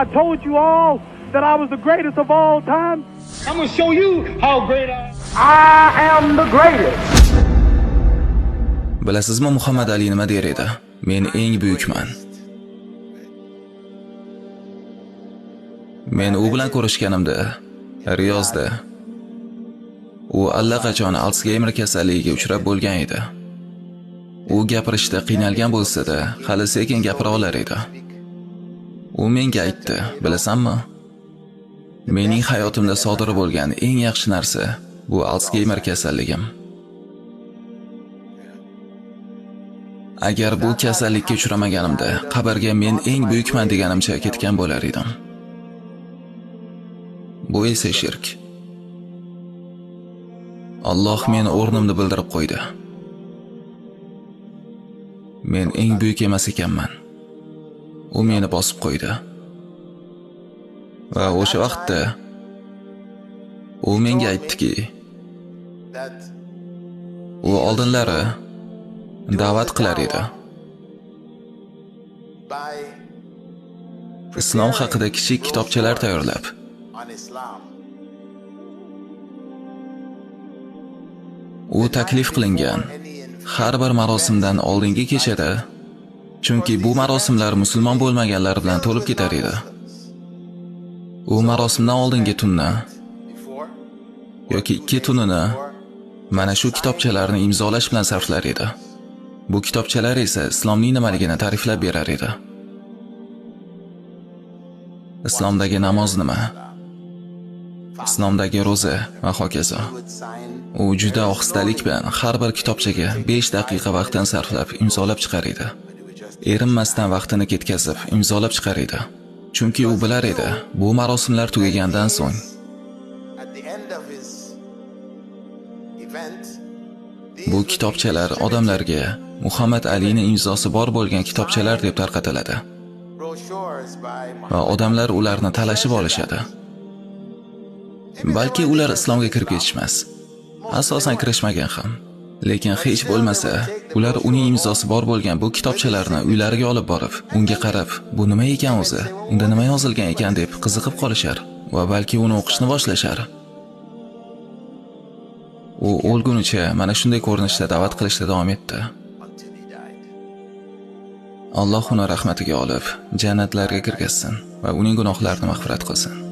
I told you all that I was the greatest of all time. I'm going to show you how great I am. I am the greatest. Bilasizmi Muhammad Ali nima der edi? Men eng buyukman. Men u bilan ko'rishganimda Riyozda u allaqachon Alsgeymer kasalligiga uchrab bo'lgan edi. U gapirishda qiynalgan bo'lsa-da, hali sekin gapira olar edi. U menga aytdi, bilasanmi? Mening hayotimda sodir bo'lgan eng yaxshi narsa bu Alsgeymer kasalligim. Agar bu kasallikka uchramaganimda, qabrga men eng buyukman deganimcha ketgan bo'lar edim. Bu esa shirk. Alloh meni o'rnimni bildirib qo'ydi. Men eng buyuk emas ekanman. U meni bosib qo'ydi. Va o'sha vaqtda u menga aytdiki, u oldinlari da'vat qilar edi. Islom haqida kichik kitobchalar tayyorlab, u taklif qilingan har bir marosimdan oldingi kechada chunki bu marosimlar musulmon bo'lmaganlar bilan to'lib ketar edi. U marosimdan oldingi tunni yoki ikki tunini mana shu kitobchalarni imzolash bilan sarflar edi. Bu kitobchalar esa islomning nimaligini ta'riflab berar edi. Islomdagi namoz nima? Islomdagi roza va hokazo. U juda ohistalik bilan har bir kitobchaga 5 daqiqa vaqtdan sarflab imzolab chiqar edi. Erinmasdan vaqtini ketkazib imzolab chiqar edi. Chunki u bilar edi, bu marosimlar tugagandan so'ng bu kitobchalar odamlarga Muhammad Alining imzosi bor bo'lgan kitobchalar deb tarqatiladi. Va odamlar ularni talashib olishadi. Balki ular islomga kirib ketishmas. Asosan kirishmagan ham. Lekin hech bo'lmasa, ular uning imzosi bor bo'lgan bu kitobchalarni uylariga olib borib, unga qarab, bu nima ekan o'zi? Unda nima yozilgan ekan deb qiziqib qolishar va balki uni o'qishni boshlashar. U o'lgunicha mana shunday ko'rinishda da'vat qilishda davom etdi. Alloh uni rahmatiga olib, jannatlarga kirgizsin va uning gunohlarini mag'firat qilsin.